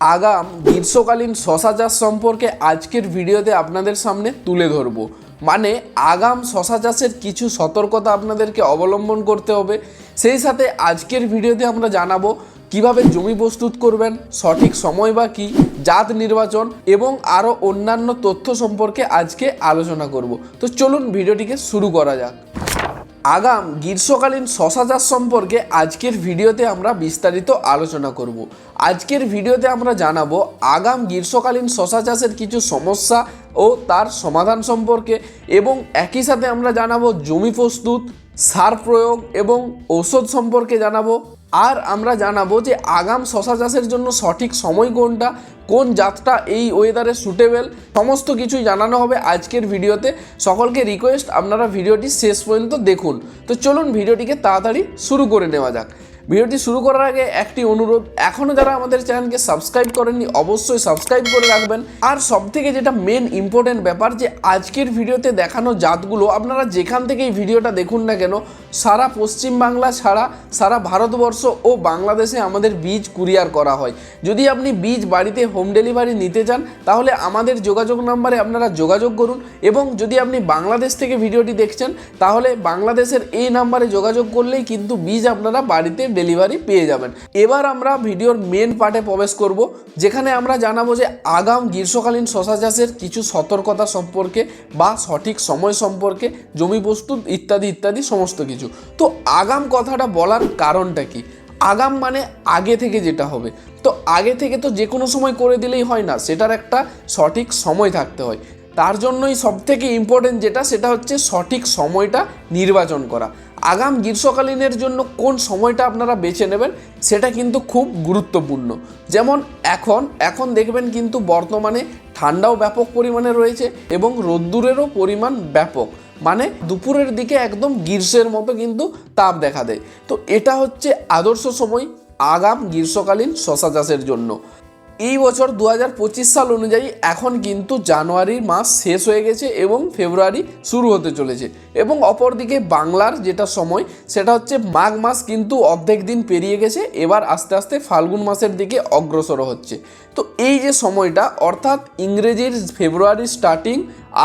আগাম গ্রীষ্মকালীন শশা চাষ সম্পর্কে আজকের ভিডিওতে আপনাদের সামনে তুলে ধরবো। মানে আগাম শশা চাষের কিছু সতর্কতা আপনাদেরকে অবলম্বন করতে হবে। সেই সাথে আজকের ভিডিওতে আমরা জানাব, কীভাবে জমি প্রস্তুত করবেন, সঠিক সময় বা কী, জাত নির্বাচন এবং আরও অন্যান্য তথ্য সম্পর্কে আজকে আলোচনা করব। তো চলুন ভিডিওটিকে শুরু করা যাক। আগাম গ্রীষ্মকালীন শশা চাষ সম্পর্কে আজকের ভিডিওতে আমরা বিস্তারিত আলোচনা করব। আজকের ভিডিওতে আমরা জানাব আগাম গ্রীষ্মকালীন শশা চাষের কিছু সমস্যা ও তার সমাধান সম্পর্কে এবং একই সাথে আমরা জানাব জমি প্রস্তুত, সার প্রয়োগ এবং ঔষধ সম্পর্কে জানাব। আর আমরা জানাব যে আগাম শশা চাষের জন্য সঠিক সময় কোনটা, কোন জাতটা এই ওয়েদারে সুটেবেল সমস্ত কিছুই জানানো হবে আজকের ভিডিওতে। সকলকে রিকোয়েস্ট আপনারা ভিডিওটি শেষ পর্যন্ত দেখুন। তো চলুন ভিডিওটিকে তাড়াতাড়ি শুরু করে নেওয়া যাক। ভিডিওটি শুরু করার আগে একটি অনুরোধ এখনও যারা আমাদের চ্যানেলকে সাবস্ক্রাইব করেননি, অবশ্যই সাবস্ক্রাইব করে রাখবেন। আর সব থেকে যেটা মেন ইম্পর্টেন্ট ব্যাপার যে, আজকের ভিডিওতে দেখানো জাতগুলো, আপনারা যেখান থেকে এই ভিডিওটা দেখুন না কেন, সারা পশ্চিম বাংলা ছাড়া সারা ভারতবর্ষ ও বাংলাদেশে আমাদের বীজ কুরিয়ার করা হয়। যদি আপনি বীজ বাড়িতে হোম ডেলিভারি নিতে চান, তাহলে আমাদের যোগাযোগ নাম্বারে আপনারা যোগাযোগ করুন। এবং যদি আপনি বাংলাদেশ থেকে ভিডিওটি দেখছেন, তাহলে বাংলাদেশের এই নাম্বারে যোগাযোগ করলেই কিন্তু বীজ আপনারা বাড়িতে ডেলিভারি পেয়ে যাবেন। এবার আমরা ভিডিওর মেন পার্টে প্রবেশ করব, যেখানে আমরা জানাব যে আগাম গ্রীষ্মকালীন শশা চাষের কিছু সতর্কতা সম্পর্কে বা সঠিক সময় সম্পর্কে, জমি প্রস্তুত ইত্যাদি ইত্যাদি সমস্ত কিছু। তো আগাম কথাটা বলার কারণটা কি? আগাম মানে আগে থেকে যেটা হবে। তো আগে থেকে তো যে কোনো সময় করে দিলেই হয় না, সেটার একটা সঠিক সময় থাকতে হয়। তার জন্যই সবথেকে ইম্পর্টেন্ট যেটা, সেটা হচ্ছে সঠিক সময়টা নির্বাচন করা। আগাম গ্রীষ্মকালীনের জন্য কোন সময়টা আপনারা বেছে নেবেন, সেটা কিন্তু খুব গুরুত্বপূর্ণ। যেমন এখন এখন দেখবেন কিন্তু বর্তমানে ঠান্ডাও ব্যাপক পরিমাণে রয়েছে এবং রোদ্দুরেরও পরিমাণ ব্যাপক। মানে দুপুরের দিকে একদম গ্রীষ্মের মতো কিন্তু তাপ দেখা দেয়। তো এটা হচ্ছে আদর্শ সময় আগাম গ্রীষ্মকালীন শশা চাষের জন্য। এই বছর দু হাজার পঁচিশ সাল অনুযায়ী এখন কিন্তু জানুয়ারির মাস শেষ হয়ে গেছে এবং ফেব্রুয়ারি শুরু হতে চলেছে। এবং অপরদিকে বাংলার যেটা সময়, সেটা হচ্ছে মাঘ মাস কিন্তু অর্ধেক দিন পেরিয়ে গেছে, এবার আস্তে আস্তে ফাল্গুন মাসের দিকে অগ্রসর হচ্ছে। তো এই যে সময়টা, অর্থাৎ ইংরেজির ফেব্রুয়ারি স্টার্টিং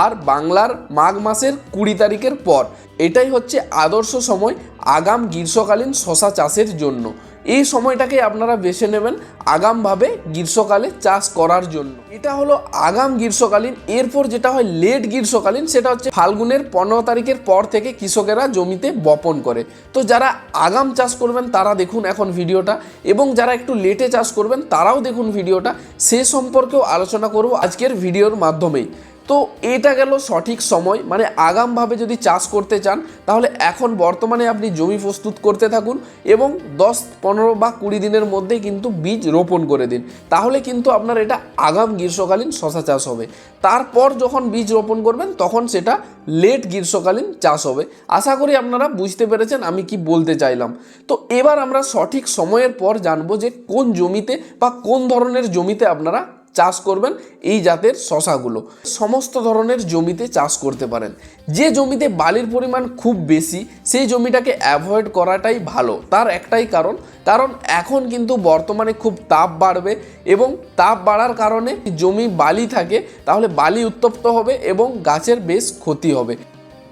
আর বাংলার মাঘ মাসের কুড়ি তারিখের পর, এটাই হচ্ছে আদর্শ সময় আগাম গ্রীষ্মকালীন শশা চাষের জন্য। এই সময়টাকে আপনারা বেছে নেবেন আগামভাবে গ্রীষ্মকালে চাষ করার জন্য। এটা হলো আগাম গ্রীষ্মকালীন, এরপর যেটা হয় লেট গ্রীষ্মকালীন, সেটা হচ্ছে ফাল্গুনের পনেরো তারিখের পর থেকে কৃষকেরা জমিতে বপন করে। তো যারা আগাম চাষ করবেন, তারা দেখুন এখন ভিডিওটা, এবং যারা একটু লেটে চাষ করবেন, তারাও দেখুন ভিডিওটা। সে সম্পর্কেও আলোচনা করব আজকের ভিডিওর মাধ্যমেই। তো এটা গেল সঠিক সময়। মানে আগামভাবে যদি চাষ করতে চান, তাহলে এখন বর্তমানে আপনি জমি প্রস্তুত করতে থাকুন এবং দশ, পনেরো বা কুড়ি দিনের মধ্যে কিন্তু বীজ রোপণ করে দিন। তাহলে কিন্তু আপনার এটা আগাম গ্রীষ্মকালীন শশা চাষ হবে। তারপর যখন বীজ রোপণ করবেন, তখন সেটা লেট গ্রীষ্মকালীন চাষ হবে। আশা করি আপনারা বুঝতে পেরেছেন, আমি কি বলতে চাইলাম। তো এবার আমরা সঠিক সময়ের পর জানব যে কোন জমিতে বা কোন ধরনের জমিতে আপনারা চাষ করবেন এই জাতের শশাগুলো। সমস্ত ধরনের জমিতে চাষ করতে পারেন। যে জমিতে বালির পরিমাণ খুব বেশি, সেই জমিটাকে অ্যাভয়েড করাটাই ভালো। তার একটাই কারণ কারণ এখন কিন্তু বর্তমানে খুব তাপ বাড়বে এবং তাপ বাড়ার কারণে জমি বালি থাকে, তাহলে বালি উত্তপ্ত হবে এবং গাছের বেশ ক্ষতি হবে।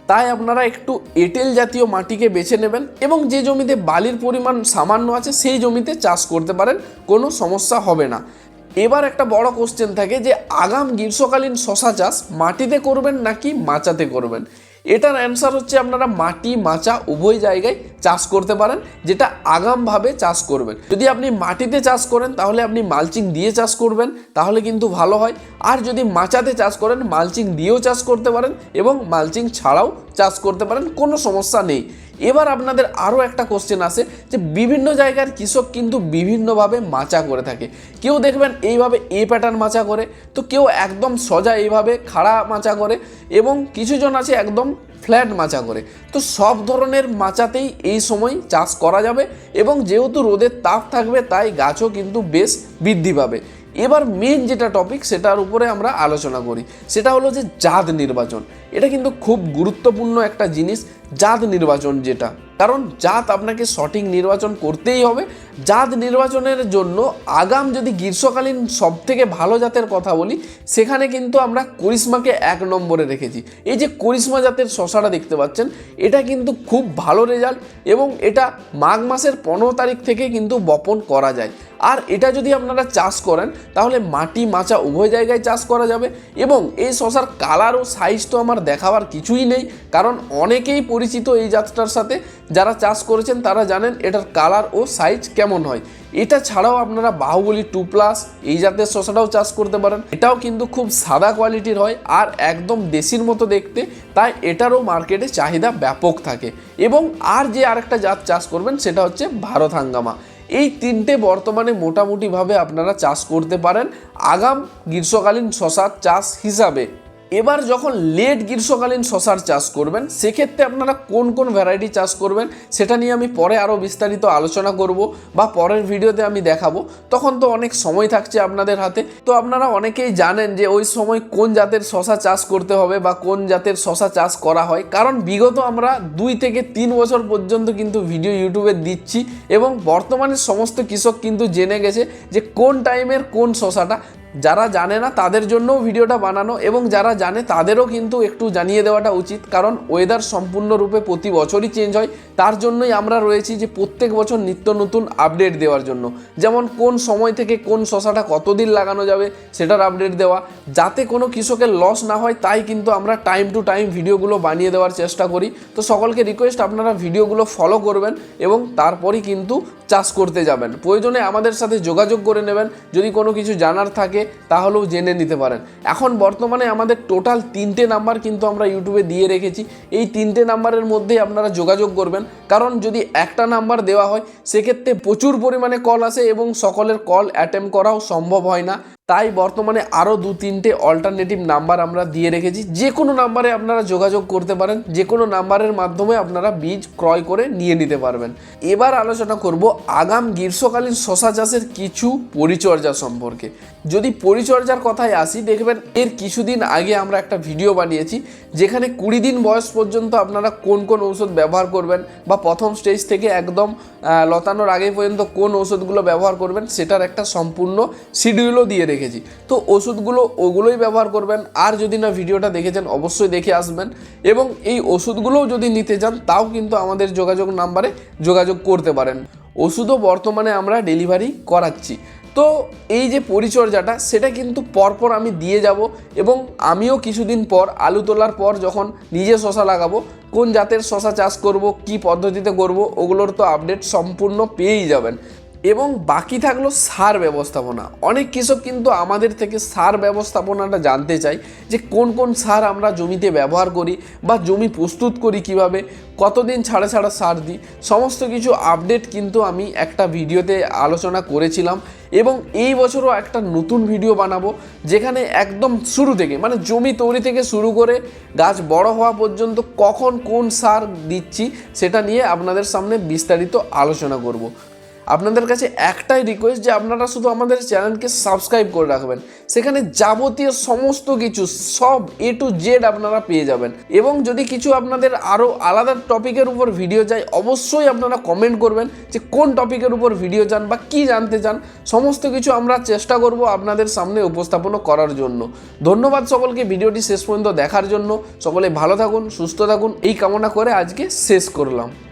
তাই আপনারা একটু এঁটেল জাতীয় মাটিকে বেছে নেবেন এবং যে জমিতে বালির পরিমাণ সামান্য আছে, সেই জমিতে চাষ করতে পারেন, কোনো সমস্যা হবে না। এবার একটা বড় কোশ্চেন থাকে যে, আগাম গ্রীষ্মকালীন শশা চাষ মাটিতে করবেন নাকি মাচাতে করবেন? এটার অ্যান্সার হচ্ছে আপনারা মাটি, মাচা উভয় জায়গায় চাষ করতে পারেন, যেটা আগামভাবে চাষ করবেন। যদি আপনি মাটিতে চাষ করেন, তাহলে আপনি মালচিং দিয়ে চাষ করবেন, তাহলে কিন্তু ভালো হয়। আর যদি মাচাতে চাষ করেন, মালচিং দিয়েও চাষ করতে পারেন এবং মালচিং ছাড়াও চাষ করতে পারেন, কোনো সমস্যা নেই। এবার আপনাদের আরও একটা কোশ্চেন আসে যে বিভিন্ন জায়গার কৃষক কিন্তু বিভিন্নভাবে মাচা করে থাকে। কেউ দেখবেন এইভাবে এ প্যাটার্ন মাচা করে, তো কেউ একদম সোজা এইভাবে খাড়া মাচা করে এবং কিছুজন আছে একদম ফ্ল্যাট মাচা করে। তো সব ধরনের মাচাতেই এই সময় চাষ করা যাবে এবং যেহেতু রোদের তাপ থাকবে, তাই গাছও কিন্তু বেশ বৃদ্ধি পাবে। এবার মেন যেটা টপিক সেটার উপরে আমরা আলোচনা করি। সেটা হলো যে জাত নির্বাচন। এটা কিন্তু খুব গুরুত্বপূর্ণ একটা জিনিস, জাত নির্বাচন যেটা। কারণ জাত আপনাকে সঠিক নির্বাচন করতেই হবে। জাত নির্বাচনের জন্য আগাম যদি গ্রীষ্মকালীন সব থেকে ভালো জাতের কথা বলি, সেখানে কিন্তু আমরা করিশ্মাকে এক নম্বরে রেখেছি। এই যে করিশ্মা জাতের শশাটা দেখতে পাচ্ছেন, এটা কিন্তু খুব ভালো রেজাল্ট এবং এটা মাঘ মাসের পনেরো তারিখ থেকে কিন্তু বপন করা যায়। আর এটা যদি আপনারা চাষ করেন, তাহলে মাটি মাচা উভয় জায়গায় চাষ করা যাবে এবং এই শশার কালার ও সাইজ তো আমার দেখাবার কিছুই নেই। কারণ অনেকেই পরিচিত এই জাতটার সাথে যারা চাষ করেছেন, তারা জানেন এটার কালার ও সাইজ কেমন হয়। এটা ছাড়াও আপনারা বাহুবলী টু প্লাস এই জাতের শশাটাও চাষ করতে পারেন। এটাও কিন্তু খুব সাদা কোয়ালিটির হয় আর একদম দেশির মতো দেখতে, তাই এটারও মার্কেটে চাহিদা ব্যাপক থাকে। এবং আর যে আরেকটা জাত চাষ করবেন, সেটা হচ্ছে ভারত হাঙ্গামা। এই তিনটে বর্তমানে মোটামুটিভাবে আপনারা চাষ করতে পারেন আগাম গ্রীষ্মকালীন শশার চাষ হিসাবে। এবার যখন লেট গ্রীষ্মকালীন শশার চাষ করবেন, সেক্ষেত্রে আপনারা কোন কোন ভ্যারাইটি চাষ করবেন, সেটা নিয়ে আমি পরে আরও বিস্তারিত আলোচনা করব বা পরের ভিডিওতে আমি দেখাবো। তখন তো অনেক সময় থাকছে আপনাদের হাতে। তো আপনারা অনেকেই জানেন যে ওই সময় কোন জাতের শশা চাষ করতে হবে বা কোন জাতের শশা চাষ করা হয়। কারণ বিগত আমরা দুই থেকে তিন বছর পর্যন্ত কিন্তু ভিডিও ইউটিউবে দিচ্ছি এবং বর্তমানে সমস্ত কৃষক কিন্তু জেনে গেছে যে কোন টাইমের কোন শশাটা যারা জানে না তাদের জন্যও ভিডিওটা বানানো এবং যারা জানে তাদেরও কিন্তু একটু জানিয়ে দেওয়াটা উচিত। কারণ ওয়েদার সম্পূর্ণরূপে প্রতি বছরই চেঞ্জ হয়। তার জন্যই আমরা রয়েছি যে প্রত্যেক বছর নিত্য নতুন আপডেট দেওয়ার জন্য। যেমন কোন সময় থেকে কোন শশাটা কতদিন লাগানো যাবে সেটার আপডেট দেওয়া। যাতে কোনো কৃষকের লস না হয়, তাই কিন্তু আমরা টাইম টু টাইম ভিডিওগুলো বানিয়ে দেওয়ার চেষ্টা করি। তো সকলকে রিকোয়েস্ট আপনারা ভিডিওগুলো ফলো করবেন এবং তারপরই কিন্তু চাষ করতে যাবেন। প্রয়োজনে আমাদের সাথে যোগাযোগ করে নেবেন। যদি কোনো কিছু জানার থাকে তাহলেও জেনে নিতে পারেন। এখন বর্তমানে আমাদের টোটাল তিনটে নাম্বার কিন্তু আমরা ইউটিউবে দিয়ে রেখেছি। এই তিনটে নাম্বারের মধ্যেই আপনারা যোগাযোগ করবেন। কারণ যদি একটা নাম্বার দেওয়া হয়, সেক্ষেত্রে প্রচুর পরিমাণে কল আসে এবং সকলের কল অ্যাটেম্প করাও সম্ভব হয় না। তাই বর্তমানে আরও দু, তিনটে অল্টারনেটিভ নাম্বার আমরা দিয়ে রেখেছি। যে কোনো নাম্বারে আপনারা যোগাযোগ করতে পারেন, যে কোনো নাম্বারের মাধ্যমে আপনারা বীজ ক্রয় করে নিয়ে নিতে পারবেন। এবার আলোচনা করব আগাম গ্রীষ্মকালীন শশা চাষের কিছু পরিচর্যা সম্পর্কে। যদি পরিচর্যার কথায় আসি, দেখবেন এর কিছুদিন আগে আমরা একটা ভিডিও বানিয়েছি, যেখানে কুড়ি দিন বয়স পর্যন্ত আপনারা কোন কোন ঔষধ ব্যবহার করবেন বা প্রথম স্টেজ থেকে একদম লতানোর আগে পর্যন্ত কোন ওষুধগুলো ব্যবহার করবেন, সেটার একটা সম্পূর্ণ শিডিউলও দিয়ে রেখেছি তো ওষুধগুলো ওগুলোই ব্যবহার করবেন। আর যদি না ভিডিওটা দেখেছেন, অবশ্যই দেখে আসবেন। এবং এই ওষুধগুলোও যদি নিতে চান, তাও কিন্তু আমাদের যোগাযোগ নাম্বারে যোগাযোগ করতে পারেন। ওষুধও বর্তমানে আমরা ডেলিভারি করাচ্ছি। তো এই যে পরিচর্যাটা, সেটা কিন্তু পরপর আমি দিয়ে যাব এবং আমিও কিছুদিন পর, আলু তোলার পর যখন নিজে শশা লাগাবো, কোন জাতের শশা চাষ করব, কি পদ্ধতিতে করব, ওগুলোর তো আপডেট সম্পূর্ণ পেয়েই যাবেন। এবং বাকি থাকল সার ব্যবস্থাপনা। অনেক কৃষক কিন্তু আমাদের থেকে সার ব্যবস্থাপনাটা জানতে চাই যে কোন কোন সার আমরা জমিতে ব্যবহার করি বা জমি প্রস্তুত করি কীভাবে, কতদিন ছাড়া ছাড়া সার দিই, সমস্ত কিছু আপডেট কিন্তু আমি একটা ভিডিওতে আলোচনা করেছিলাম এবং এই বছরও একটা নতুন ভিডিও বানাবো যেখানে একদম শুরু থেকে মানে জমি তৈরি থেকে শুরু করে গাছ বড় হওয়া পর্যন্ত কখন কোন সার দিচ্ছি সেটা নিয়ে আপনাদের সামনে বিস্তারিত আলোচনা করব। আপনাদের কাছে একটাই রিকোয়েস্ট যে আপনারা শুধু আমাদের চ্যানেলকে সাবস্ক্রাইব করে রাখবেন। সেখানে যাবতীয় সমস্ত কিছু, সব এ টু জেড আপনারা পেয়ে যাবেন। এবং যদি কিছু আপনাদের আরও আলাদা টপিকের উপর ভিডিও চাই অবশ্যই আপনারা কমেন্ট করবেন যে কোন টপিকের উপর ভিডিও চান বা কি জানতে চান। সমস্ত কিছু আমরা চেষ্টা করব আপনাদের সামনে উপস্থাপন করার জন্য। ধন্যবাদ সকলকে ভিডিওটি শেষ পর্যন্ত দেখার জন্য। সকলে ভালো থাকুন, সুস্থ থাকুন, এই কামনা করে আজকে শেষ করলাম।